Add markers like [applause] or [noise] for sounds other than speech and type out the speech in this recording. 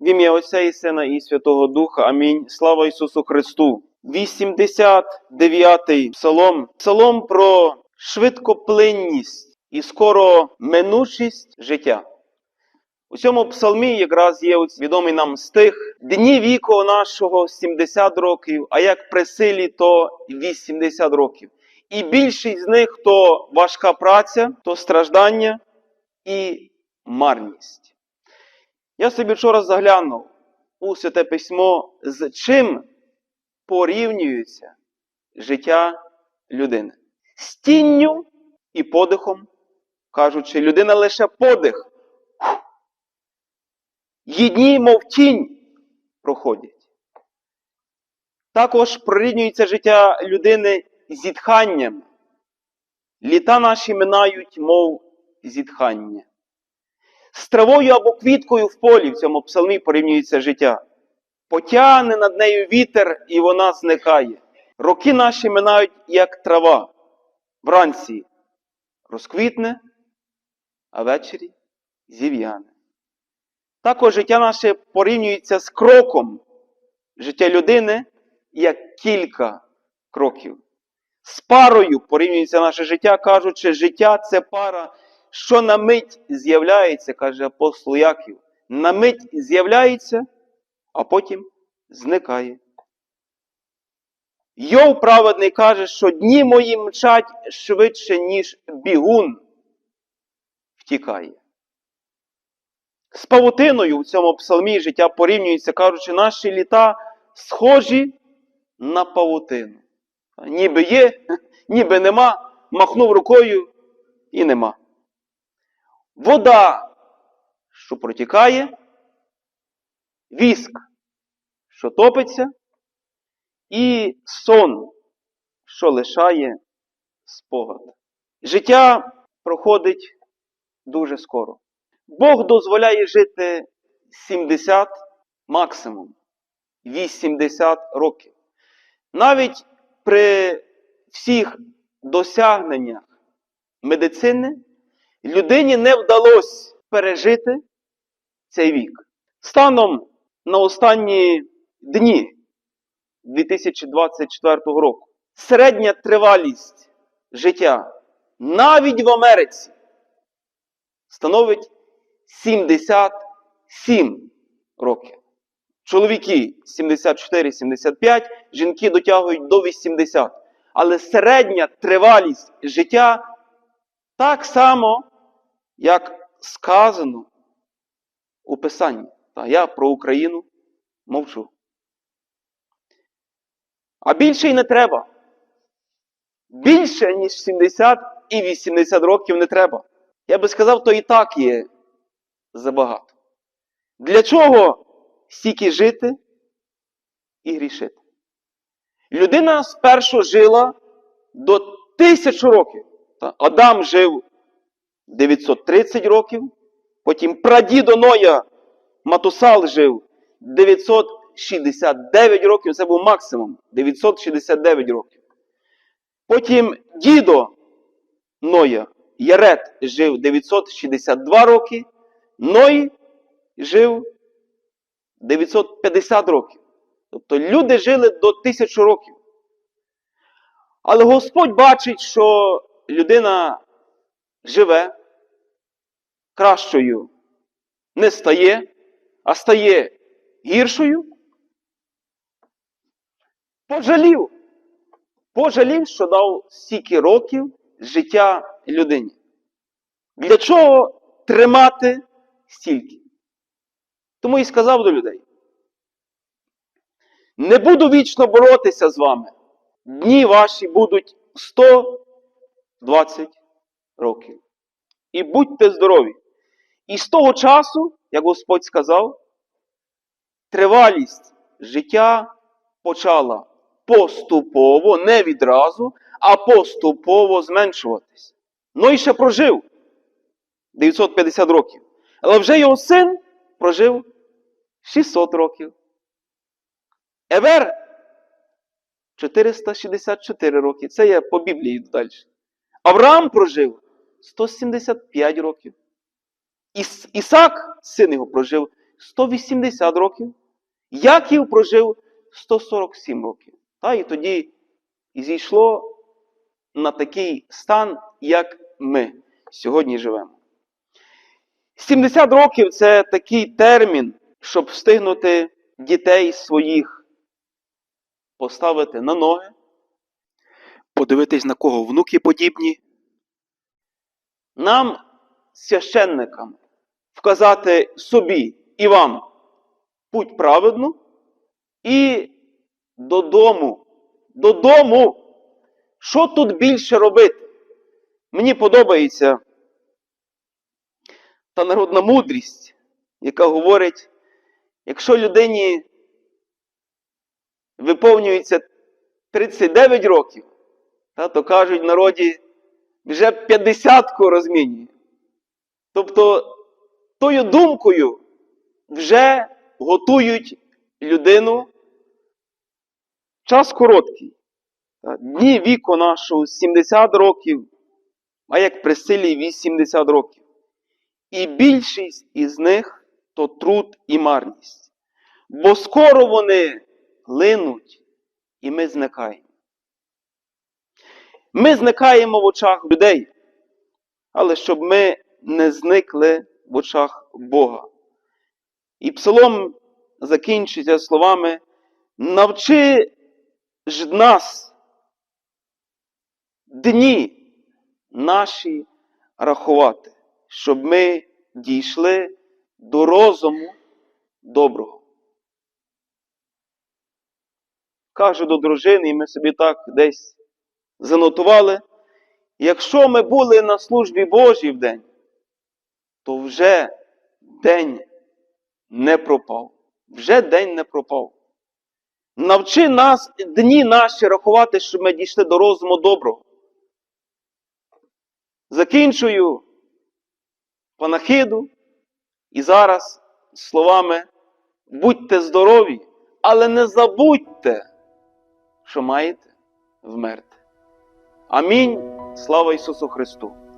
В ім'я Отця і Сина і Святого Духа. Амінь. Слава Ісусу Христу. 89-й псалом. Псалом про швидкоплинність і скоро минучість життя. У цьому псалмі якраз є відомий нам стих Дні віку нашого 70 років, а як при силі, то 80 років. І більшість з них то важка праця, то страждання і марність. Я собі вчора заглянув у Святе Письмо, з чим порівнюється життя людини. З тінню і подихом, кажучи, людина лише подих. Її дні, мов тінь, проходять. Також прорівнюється життя людини зітханням. Літа наші минають, мов зітхання. З травою або квіткою в полі в цьому псалмі порівнюється життя. Потягне над нею вітер, і вона зникає. Роки наші минають, як трава. Вранці розквітне, а ввечері зів'яне. Також життя наше порівнюється з кроком життя людини як кілька кроків. З парою порівнюється наше життя, кажучи, життя це пара, що на мить з'являється, каже апостол Яків. На мить з'являється, а потім зникає. Йов праведний каже, що дні мої мчать швидше, ніж бігун втікає. З павутиною в цьому псалмі життя порівнюється, кажучи, наші літа схожі на павутину. Ніби є, [laughs] ніби нема, махнув рукою і нема. Вода, що протікає, віск, що топиться, і сон, що лишає спогад. Життя проходить дуже скоро. Бог дозволяє жити 70 максимум 80 років. Навіть при всіх досягненнях медицини людині не вдалося пережити цей вік. Станом на останні дні 2024 року середня тривалість життя навіть в Америці становить 77 років. Чоловіки 74-75, жінки дотягують до 80. Але середня тривалість життя так само, як сказано у Писанні. Та я про Україну мовчу. А більше й не треба. Більше, ніж 70 і 80 років не треба. Я би сказав, то і так є забагато. Для чого стільки жити і грішити? Людина спершу жила до тисячу років. Адам жив 930 років, потім прадідо Ноя Матусал жив 969 років, це був максимум 969 років. Потім дідо Ноя Ярет жив 962 роки, Ной жив 950 років. Тобто люди жили до тисячу років. Але Господь бачить, що людина живе кращою не стає, а стає гіршою. Пожалів. Пожалів, що дав стільки років життя людині. Для чого тримати стільки? Тому і сказав до людей: не буду вічно боротися з вами. Дні ваші будуть 120 років. І будьте здорові. І з того часу, як Господь сказав, тривалість життя почала поступово, не відразу, а поступово зменшуватись. Ну і ще прожив 950 років. Але вже його син прожив 600 років. Евер 464 роки. Це я по Біблії далі. Авраам прожив 175 років. Іс- Ісак, син його, прожив 180 років, Яків прожив 147 років. Та, і тоді зійшло на такий стан, як ми сьогодні живемо. 70 років це такий термін, щоб встигнути дітей своїх поставити на ноги, подивитись, на кого внуки подібні. Нам, священникам, вказати собі і вам путь праведну і додому. Додому. Що тут більше робити? Мені подобається та народна мудрість, яка говорить, якщо людині виповнюється 39 років, та, то кажуть в народі, вже 50-ку розмінює. Тобто, тою думкою вже готують людину час короткий. Дні віку нашого 70 років, а як при силі 80 років. І більшість із них то труд і марність. Бо скоро вони линуть, і ми зникаємо. Ми зникаємо в очах людей, але щоб ми не зникли в очах Бога. І псалом закінчується словами: навчи ж нас дні наші рахувати, щоб ми дійшли до розуму доброго. Кажу до дружини, і ми собі так десь занотували. Якщо ми були на службі Божій в день, то вже день не пропав. Вже день не пропав. Навчи нас дні наші рахувати, щоб ми дійшли до розуму доброго. Закінчую панахиду і зараз словами будьте здорові, але не забудьте, що маєте вмерти. Амінь. Слава Ісусу Христу!